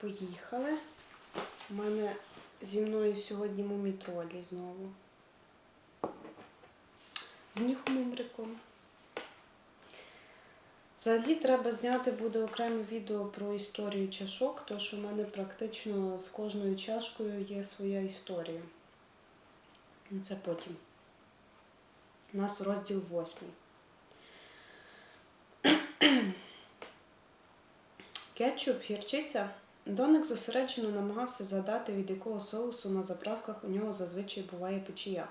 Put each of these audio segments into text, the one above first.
поїхали. У мене зі мною сьогодні мумітролі знову. З нюхмумриком. Взагалі треба зняти буде окреме відео про історію чашок, тому що в мене практично з кожною чашкою є своя історія. Це потім. У нас розділ восьмий. Кетчуп, гірчиця. Доник зосереджено намагався згадати, від якого соусу на заправках у нього зазвичай буває печія.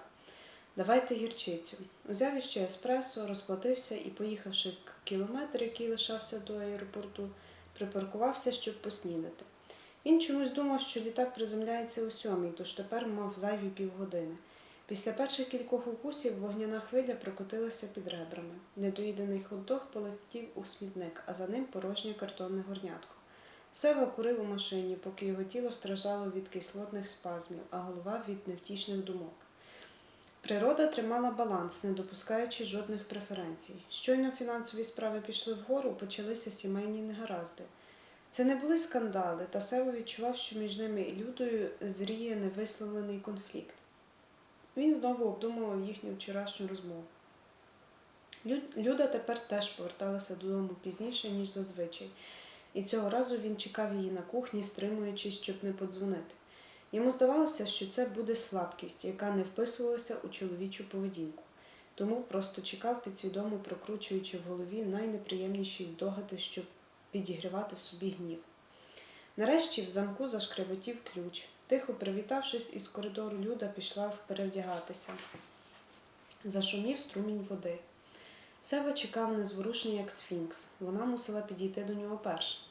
Давайте гірчицю. Узяв іще еспресо, розплатився і, поїхавши кілометр, який лишався до аеропорту, припаркувався, щоб поснідати. Він чомусь думав, що літак приземляється о сьомій, тож тепер мав зайві півгодини. Після перших кількох укусів вогняна хвиля прокотилася під ребрами. Недоїдений хот-дог полетів у смітник, а за ним порожнє картонне горнятко. Сева курив у машині, поки його тіло страждало від кислотних спазмів, а голова від невтішних думок. Природа тримала баланс, не допускаючи жодних преференцій. Щойно фінансові справи пішли вгору, почалися сімейні негаразди. Це не були скандали, та Сева відчував, що між ними і Людою зріє невисловлений конфлікт. Він знову обдумував їхню вчорашню розмову. Лю- Люда тепер теж поверталася додому пізніше, ніж зазвичай, і цього разу він чекав її на кухні, стримуючись, щоб не подзвонити. Йому здавалося, що це буде слабкість, яка не вписувалася у чоловічу поведінку, тому просто чекав підсвідомо прокручуючи в голові найнеприємніші здогади, щоб підігрівати в собі гнів. Нарешті в замку зашкреботів ключ. Тихо привітавшись із коридору, Люда пішла перевдягатися. Зашумів струмінь води. Сева чекав незворушний, як сфінкс. Вона мусила підійти до нього перша.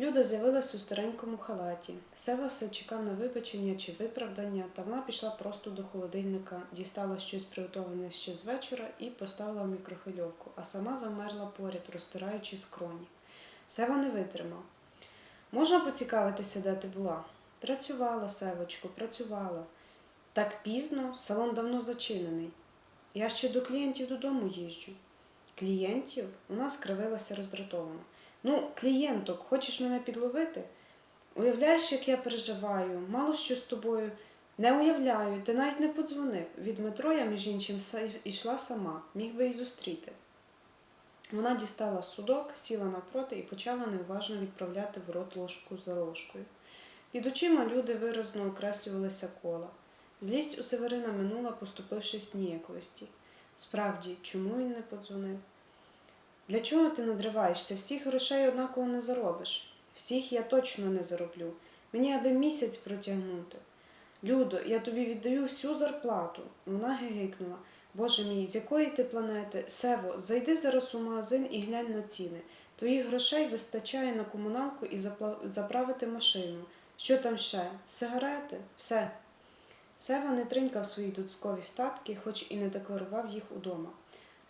Люда з'явилась у старенькому халаті. Сева все чекав на вибачення чи виправдання, та вона пішла просто до холодильника, дістала щось приготовлене ще з вечора і поставила в мікрохвильовку, а сама замерла поряд, розтираючи скроні. Сева не витримав. Можна поцікавитися, де ти була? Працювала, Севочко, працювала. Так пізно, салон давно зачинений. Я ще до клієнтів додому їжджу. Клієнтів? Вона скривилася роздратовано. Ну, клієнток, хочеш мене підловити? Уявляєш, як я переживаю, мало що з тобою. Не уявляю, ти навіть не подзвонив. Від метро я, між іншим, йшла сама, міг би й зустріти. Вона дістала судок, сіла навпроти і почала неуважно відправляти в рот ложку за ложкою. Під очима люди виразно окреслювалися кола. Злість у Северина минула, поступившись ніяковості. Справді, чому він не подзвонив? Для чого ти надриваєшся? Всіх грошей однаково не заробиш. Всіх я точно не зароблю. Мені аби місяць протягнути. Людо, я тобі віддаю всю зарплату. Вона гигикнула. Боже мій, з якої ти планети? Сево, зайди зараз у магазин і глянь на ціни. Твоїх грошей вистачає на комуналку і заправити машину. Що там ще? Сигарети? Все. Сева не тринькав свої додаткові статки, хоч і не декларував їх удома.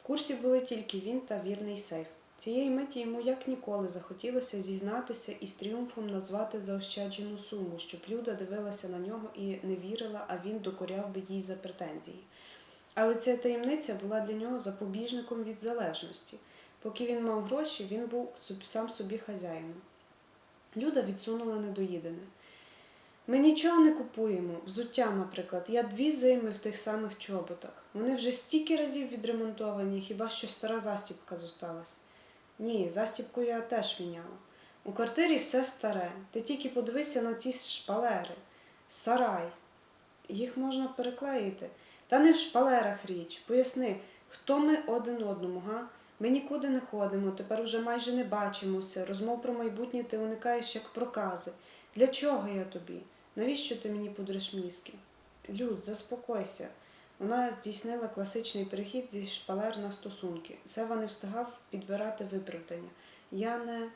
В курсі були тільки він та вірний сейф. Цієї миті йому як ніколи захотілося зізнатися і з тріумфом назвати заощаджену суму, щоб Люда дивилася на нього і не вірила, а він докоряв би їй за претензії. Але ця таємниця була для нього запобіжником від залежності. Поки він мав гроші, він був сам собі хазяїном. Люда відсунула недоїдене. Ми нічого не купуємо. Взуття, наприклад. Я дві зими в тих самих чоботах. Вони вже стільки разів відремонтовані, хіба що стара застібка зосталась. Ні, застібку я теж міняла. У квартирі все старе. Ти тільки подивися на ці шпалери. Сарай. Їх можна переклеїти. Та не в шпалерах річ. Поясни, хто ми один одному, га? Ми нікуди не ходимо, тепер уже майже не бачимося. Розмов про майбутнє ти уникаєш як прокази. Для чого я тобі? Навіщо ти мені пудриш мізки? Люд, заспокойся. Вона здійснила класичний перехід зі шпалер на стосунки. Сева не встигав підбирати виправдання. Я не.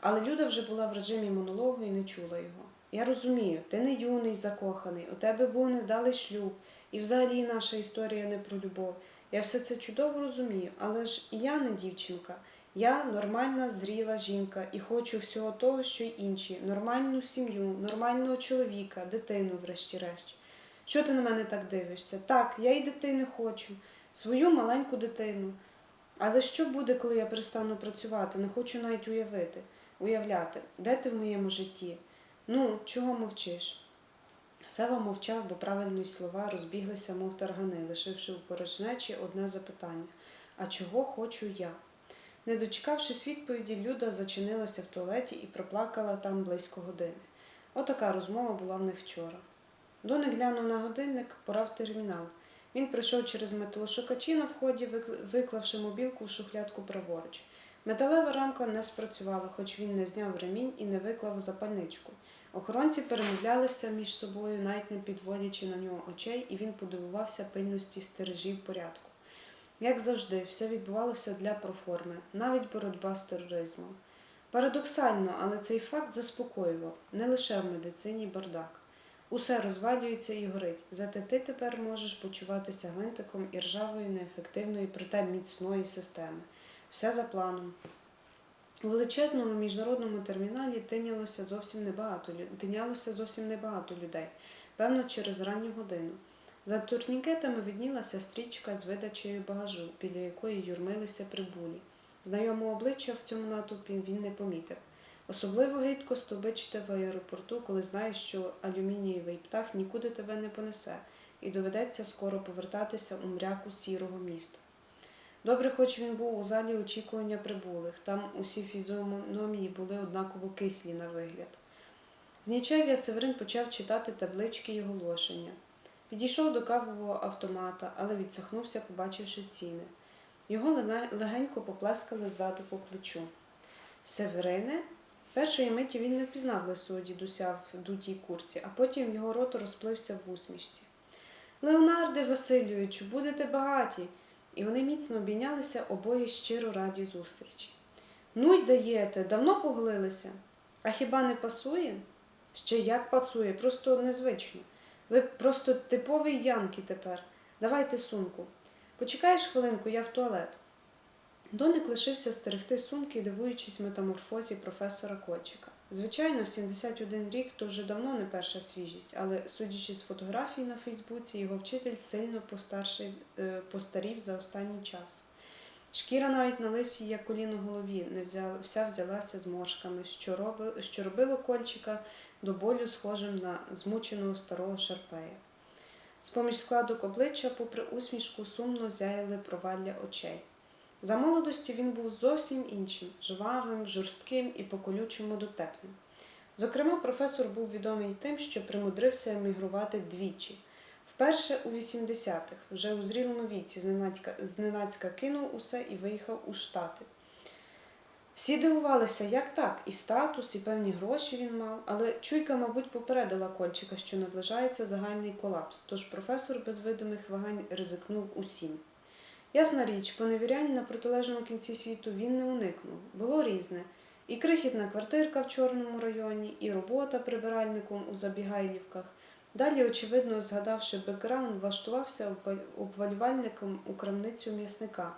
Але Люда вже була в режимі монологу і не чула його. Я розумію, ти не юний, закоханий, у тебе був невдалий шлюб, і взагалі наша історія не про любов. Я все це чудово розумію, але ж і я не дівчинка. Я нормальна, зріла жінка і хочу всього того, що й інші: нормальну сім'ю, нормального чоловіка, дитину, врешті-решт. Що ти на мене так дивишся? Так, я і дитини хочу, свою маленьку дитину. Але що буде, коли я перестану працювати? Не хочу навіть уявити. уявляти, де ти в моєму житті? Ну, чого мовчиш? Сева мовчав, бо правильні слова розбіглися, мов таргани, лишивши у порожнечі одне запитання А чого хочу я? Не дочекавшись відповіді, Люда зачинилася в туалеті і проплакала там близько години. Отака розмова була в них вчора. Доник глянув на годинник, пора в термінал. Він прийшов через металошукачі на вході, виклавши мобілку в шухлядку праворуч. Металева рамка не спрацювала, хоч він не зняв ремінь і не виклав запальничку. Охоронці перемовлялися між собою, навіть не підводячи на нього очей, і він подивувався пильності стережів порядку. Як завжди, все відбувалося для проформи, навіть боротьба з тероризмом. Парадоксально, але цей факт заспокоював не лише в медицині бардак. Усе розвалюється і горить, зате ти тепер можеш почуватися гвинтиком і ржавої, неефективної, проте міцної системи. Все за планом. У величезному міжнародному терміналі тинялося зовсім небагато, тинялося зовсім небагато людей, певно, через ранню годину. За турнікетами виднілася стрічка з видачею багажу, біля якої юрмилися прибулі. Знайомого обличчя в цьому натовпі він не помітив. Особливо гидко стовбичити в аеропорту, коли знаєш, що алюмінієвий птах нікуди тебе не понесе, і доведеться скоро повертатися у мряку сірого міста. Добре, хоч він був у залі очікування прибулих, там усі фізіономії були однаково кислі на вигляд. З Северин почав читати таблички й оголошення. Підійшов до кавового автомата, але відсахнувся, побачивши ціни. Його легенько поплескали ззаду по плечу. Северине? Першої миті він не впізнав лисого дідуся в дутій курці, а потім його рот розплився в усмішці. Леонарде Васильовичу, будете багаті. І вони міцно обійнялися обоє щиро раді зустрічі. Ну й даєте, давно поголилися. А хіба не пасує? Ще як пасує, просто незвично. Ви просто типовий Янки тепер. Давайте сумку. Почекаєш хвилинку, я в туалет. Доник лишився стерегти сумки, дивуючись метаморфозі професора Кочика. Звичайно, 71 рік то вже давно не перша свіжість, але судячи з фотографій на Фейсбуці, його вчитель сильно постарший, е, постарів за останній час. Шкіра навіть на лисій, як коліно голові, не взяла, вся взялася зморшками, що, роби, що робило кольчика до болю схожим на змученого старого шарпея. З-поміж складок обличчя, попри усмішку, сумно зяяли провалля очей. За молодості він був зовсім іншим, жвавим, жорстким і по-колючому дотепним. Зокрема, професор був відомий тим, що примудрився емігрувати двічі. Вперше у 80-х, вже у зрілому віці, зненацька, кинув усе і виїхав у Штати. Всі дивувалися, як так, і статус, і певні гроші він мав, але чуйка, мабуть, попередила Кольчика, що наближається загальний колапс, тож професор без видимих вагань ризикнув усім. Ясна річ, поневірянь на протилежному кінці світу він не уникнув. Було різне. І крихітна квартирка в Чорному районі, і робота прибиральником у Забігайлівках. Далі, очевидно, згадавши бекграунд, влаштувався обвалювальником у крамницю м'ясника.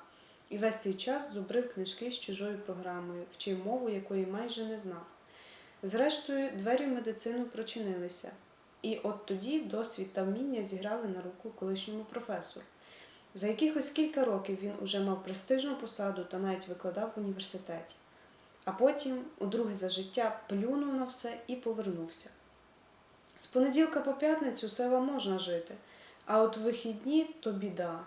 І весь цей час зубрив книжки з чужою програмою, вчив мову, якої майже не знав. Зрештою, двері в медицину прочинилися. І от тоді досвід та вміння зіграли на руку колишньому професору. За якихось кілька років він уже мав престижну посаду та навіть викладав в університеті. А потім, удруге за життя, плюнув на все і повернувся. З понеділка по п'ятницю села можна жити, а от вихідні то біда.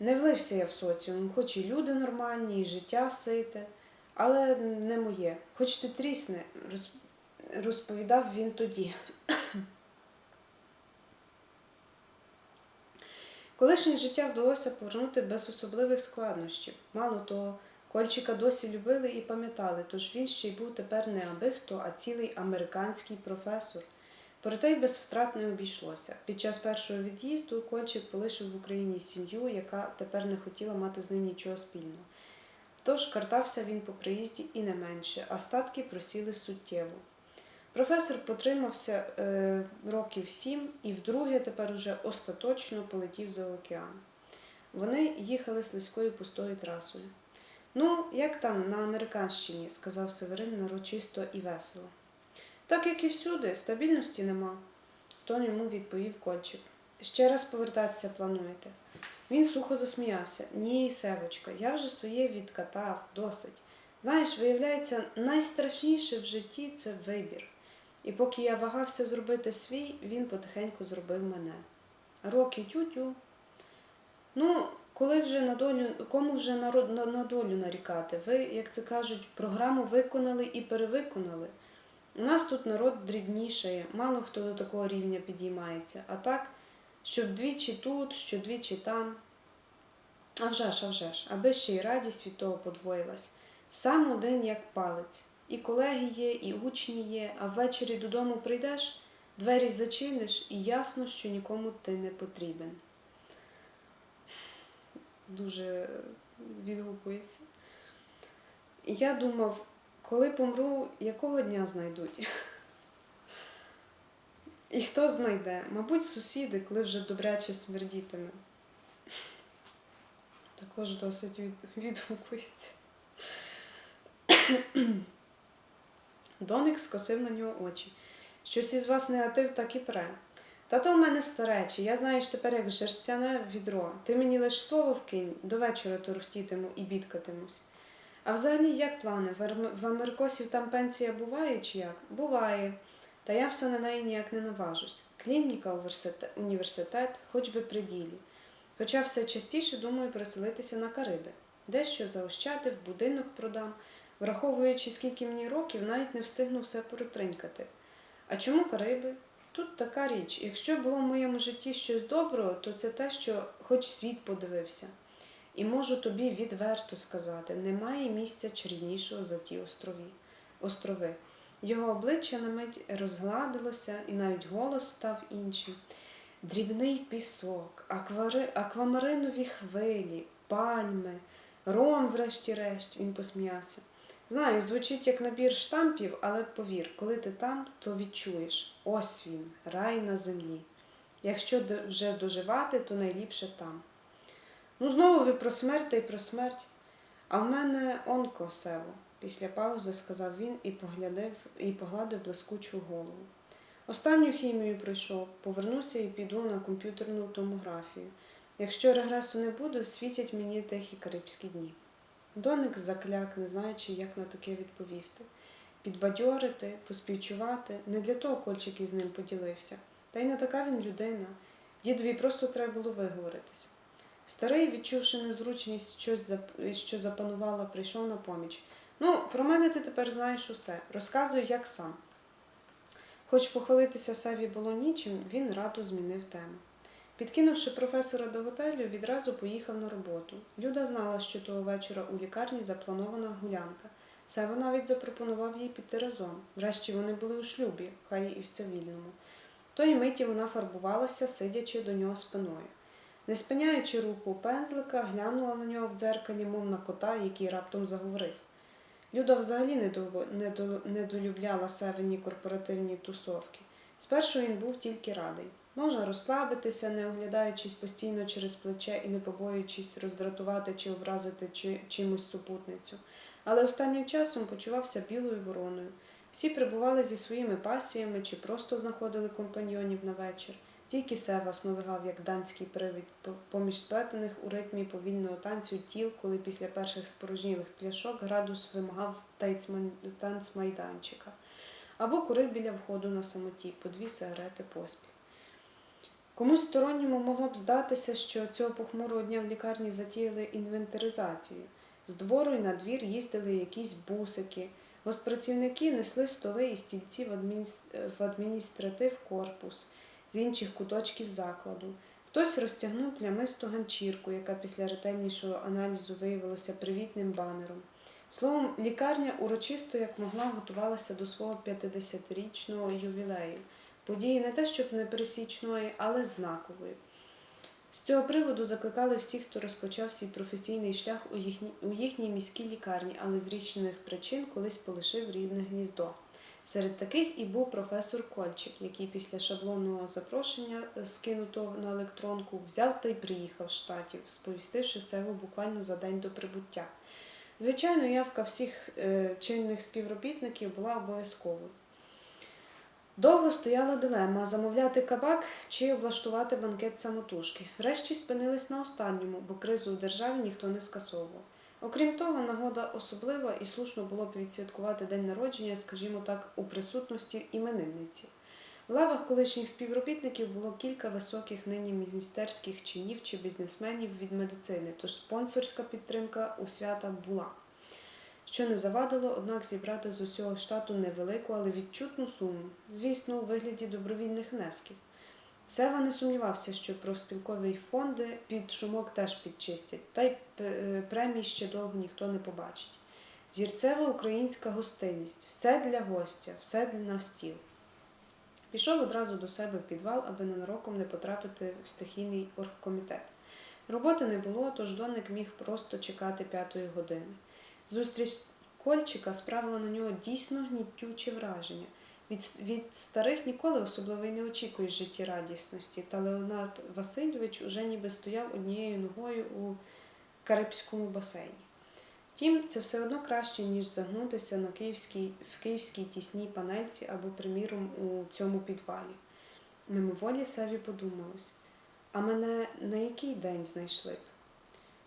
Не влився я в соціум, хоч і люди нормальні, і життя сите, але не моє. Хоч ти трісне, розповідав він тоді. Колишнє життя вдалося повернути без особливих складнощів. Мало того, Кольчика досі любили і пам'ятали, тож він ще й був тепер не аби хто, а цілий американський професор. Проте й без втрат не обійшлося. Під час першого від'їзду Кольчик полишив в Україні сім'ю, яка тепер не хотіла мати з ним нічого спільного. Тож картався він по приїзді і не менше, а статки просіли суттєво. Професор потримався е, років сім і вдруге тепер уже остаточно полетів за океан. Вони їхали слизькою пустою трасою. Ну, як там на Американщині, сказав Северин нарочисто і весело. Так як і всюди, стабільності нема, тон йому відповів Кольчик. Ще раз повертатися плануєте. Він сухо засміявся. Ні, Севочка, я вже своє відкатав, досить. Знаєш, виявляється, найстрашніше в житті це вибір. І поки я вагався зробити свій, він потихеньку зробив мене. Роки тютю. Ну, коли вже на долю, кому вже на, на, на долю нарікати? Ви, як це кажуть, програму виконали і перевиконали. У нас тут народ дрібнішає, мало хто до такого рівня підіймається. А так, що двічі тут, що двічі там. А вже ж, а вже ж, аби ще й радість від того подвоїлась. Сам один як палець. І колеги є, і учні є, а ввечері додому прийдеш, двері зачиниш, і ясно, що нікому ти не потрібен. Дуже відгукується. Я думав, коли помру, якого дня знайдуть? І хто знайде? Мабуть, сусіди, коли вже добряче смердітиме. Також досить від... відгукується. Доник скосив на нього очі. Щось із вас негатив так і пре. Та то в мене старечі, я знаєш тепер як жерстяне відро. Ти мені лиш слово вкинь, до вечора торохтітиму і бідкатимусь. А взагалі як плани? В, Америкосів там пенсія буває чи як? Буває. Та я все на неї ніяк не наважусь. Клініка, університет, хоч би при ділі. Хоча все частіше думаю переселитися на Кариби. Дещо заощадив, будинок продам. Враховуючи, скільки мені років, навіть не встигну все протринькати. А чому Кариби? Тут така річ. Якщо було в моєму житті щось доброго, то це те, що хоч світ подивився. І можу тобі відверто сказати, немає місця чарівнішого за ті острові. острови. Його обличчя на мить розгладилося, і навіть голос став іншим. Дрібний пісок, аквари... аквамаринові хвилі, пальми, ром, врешті-решт, він посміявся. Знаю, звучить як набір штампів, але повір, коли ти там, то відчуєш ось він, рай на землі. Якщо вже доживати, то найліпше там. Ну, знову ви про смерть та й про смерть. А в мене онко сево, після паузи сказав він і поглядив і погладив блискучу голову. Останню хімію пройшов, повернуся і піду на комп'ютерну томографію. Якщо регресу не буде, світять мені тихі карибські дні. Доник закляк, не знаючи, як на таке відповісти. Підбадьорити, поспівчувати не для того кольчик із ним поділився. Та й не така він людина. Дідові просто треба було виговоритися. Старий, відчувши незручність, що запанувала, прийшов на поміч. Ну, про мене ти тепер знаєш усе. Розказуй, як сам. Хоч похвалитися Саві було нічим, він радо змінив тему. Підкинувши професора до готелю, відразу поїхав на роботу. Люда знала, що того вечора у лікарні запланована гулянка. Сева навіть запропонував їй піти разом. Врешті вони були у шлюбі, хай і в цивільному. Тої миті вона фарбувалася, сидячи до нього спиною. Не спиняючи руку пензлика, глянула на нього в дзеркалі, мов на кота, який раптом заговорив. Люда взагалі не, до, не, до, недолюбляла севині корпоративні тусовки. Спершу він був тільки радий. Можна розслабитися, не оглядаючись постійно через плече і не побоюючись роздратувати чи образити чи, чимось супутницю. Але останнім часом почувався білою вороною. Всі прибували зі своїми пасіями чи просто знаходили компаньйонів на вечір. Тільки Сева сновигав, як данський привід, поміж сплетених у ритмі повільного танцю тіл, коли після перших спорожнілих пляшок градус вимагав тайцман- танцмайданчика. Або курив біля входу на самоті по дві сигарети поспіль. Комусь сторонньому могло б здатися, що цього похмурого дня в лікарні затіяли інвентаризацію. З двору й на двір їздили якісь бусики. Госпрацівники несли столи і стільці в адміністратив корпус з інших куточків закладу. Хтось розтягнув плямисту ганчірку, яка після ретельнішого аналізу виявилася привітним банером. Словом, лікарня урочисто як могла готувалася до свого 50-річного ювілею. Події не те, щоб непересічної, але знакової. З цього приводу закликали всіх, хто розпочав свій професійний шлях у їхній, у їхній міській лікарні, але з різних причин колись полишив рідне гніздо. Серед таких і був професор Кольчик, який після шаблонного запрошення, е, скинутого на електронку, взяв та й приїхав з штатів, сповістивши себе буквально за день до прибуття. Звичайно, явка всіх е, чинних співробітників була обов'язковою. Довго стояла дилема замовляти кабак чи облаштувати банкет самотужки. Врешті спинились на останньому, бо кризу у державі ніхто не скасовував. Окрім того, нагода особлива і слушно було б відсвяткувати день народження, скажімо так, у присутності іменинниці. В лавах колишніх співробітників було кілька високих нині міністерських чинів чи бізнесменів від медицини, тож спонсорська підтримка у свята була. Що не завадило, однак, зібрати з усього штату невелику, але відчутну суму, звісно, у вигляді добровільних внесків. Сева не сумнівався, що профспілкові фонди під шумок теж підчистять, та й е, премій ще довго ніхто не побачить. Зірцева українська гостинність, все для гостя, все на стіл. Пішов одразу до себе в підвал, аби ненароком не потрапити в стихійний оргкомітет. Роботи не було, тож доник міг просто чекати п'ятої години. Зустріч Кольчика справила на нього дійсно гнітюче враження. Від, від старих ніколи особливо й не очікуєш життєрадісності, та Леонард Васильович уже ніби стояв однією ногою у Карибському басейні. Втім, це все одно краще, ніж загнутися на київській, в київській тісній панельці або, приміром, у цьому підвалі. Мимоволі Севі подумалось, а мене на який день знайшли б?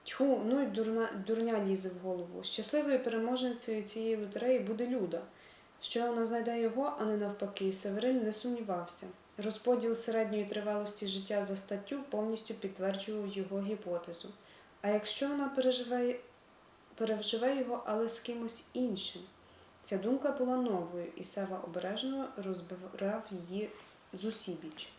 Тьху, ну й дурна, дурня лізе в голову. Щасливою переможницею цієї лотереї буде Люда. Що вона знайде його, а не навпаки, Северин не сумнівався. Розподіл середньої тривалості життя за статтю повністю підтверджував його гіпотезу. А якщо вона переживе, переживе його, але з кимось іншим? Ця думка була новою, і Сева обережно розбирав її зусібіч.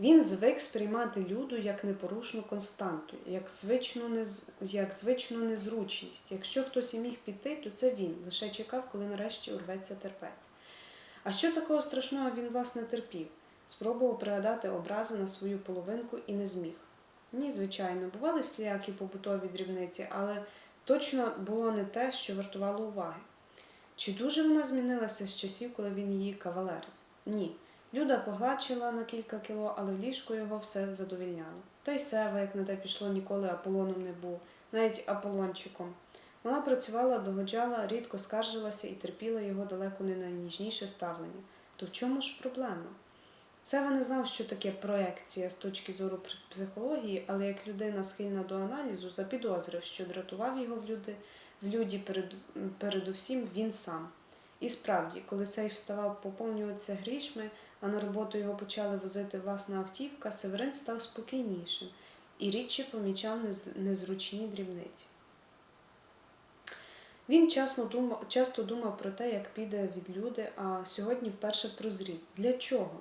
Він звик сприймати люду як непорушну константу, як звичну, нез... як звичну незручність. Якщо хтось і міг піти, то це він, лише чекав, коли нарешті урветься терпець. А що такого страшного він, власне, терпів? Спробував пригадати образи на свою половинку і не зміг. Ні, звичайно, бували всілякі побутові дрібниці, але точно було не те, що вартувало уваги. Чи дуже вона змінилася з часів, коли він її кавалерив? Ні. Люда погладшила на кілька кіло, але в ліжку його все задовільняло. Та й Сева, як на те пішло, ніколи Аполлоном не був, навіть Аполлончиком. Вона працювала, догоджала, рідко скаржилася і терпіла його далеко не найніжніше ставлення. То в чому ж проблема? Сева не знав, що таке проекція з точки зору психології, але як людина схильна до аналізу, запідозрив, що дратував його в люди, в люді перед, передусім він сам. І справді, коли Сейф ставав поповнюватися грішми, а на роботу його почали возити власна автівка, Северин став спокійнішим і рідше помічав незручні дрібниці. Він часто думав, про те, як піде від люди, а сьогодні вперше прозрів. Для чого?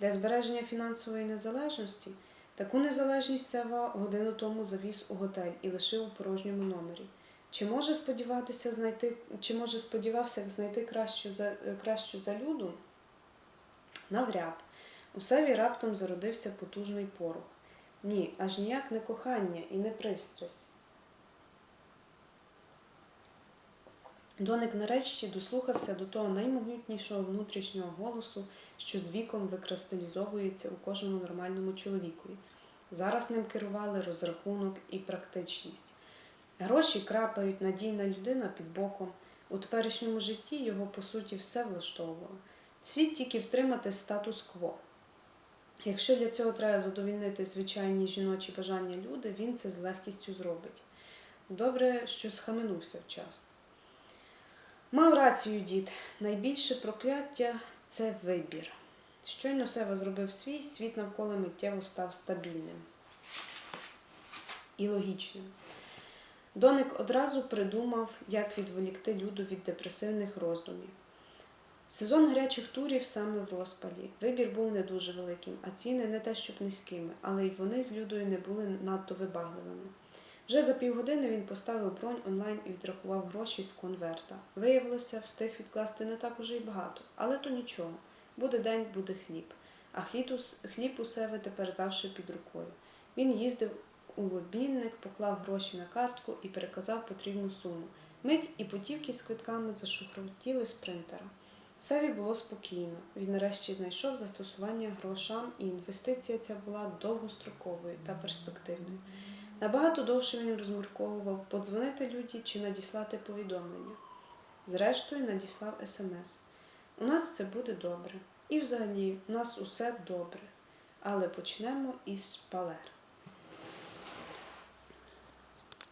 Для збереження фінансової незалежності? Таку незалежність Сева годину тому завіз у готель і лишив у порожньому номері. Чи може сподіватися знайти, чи може сподівався знайти кращу за, кращу за люду? Навряд. У Севі раптом зародився потужний порох. Ні, аж ніяк не кохання і не пристрасть. Доник нарешті дослухався до того наймогутнішого внутрішнього голосу, що з віком викристалізовується у кожному нормальному чоловікові. Зараз ним керували розрахунок і практичність. Гроші крапають надійна людина під боком. У теперішньому житті його, по суті, все влаштовувало. Слід тільки втримати статус-кво. Якщо для цього треба задовільнити звичайні жіночі бажання люди, він це з легкістю зробить. Добре, що схаменувся вчасно. Мав рацію дід. Найбільше прокляття це вибір. Щойно Сева зробив свій, світ навколо миттєво став стабільним і логічним. Доник одразу придумав, як відволікти люду від депресивних роздумів. Сезон гарячих турів саме в розпалі. Вибір був не дуже великим, а ціни не те, щоб низькими, але й вони з людою не були надто вибагливими. Вже за півгодини він поставив бронь онлайн і відрахував гроші з конверта. Виявилося, встиг відкласти не так уже й багато, але то нічого. Буде день, буде хліб. А хліб у, себе тепер завжди під рукою. Він їздив у обмінник, поклав гроші на картку і переказав потрібну суму. Мить і путівки з квитками зашухротіли з принтера. Севі було спокійно. Він нарешті знайшов застосування грошам, і інвестиція ця була довгостроковою та перспективною. Набагато довше він розмірковував подзвонити люді чи надіслати повідомлення. Зрештою, надіслав смс. У нас все буде добре. І взагалі, у нас усе добре. Але почнемо із шпалер.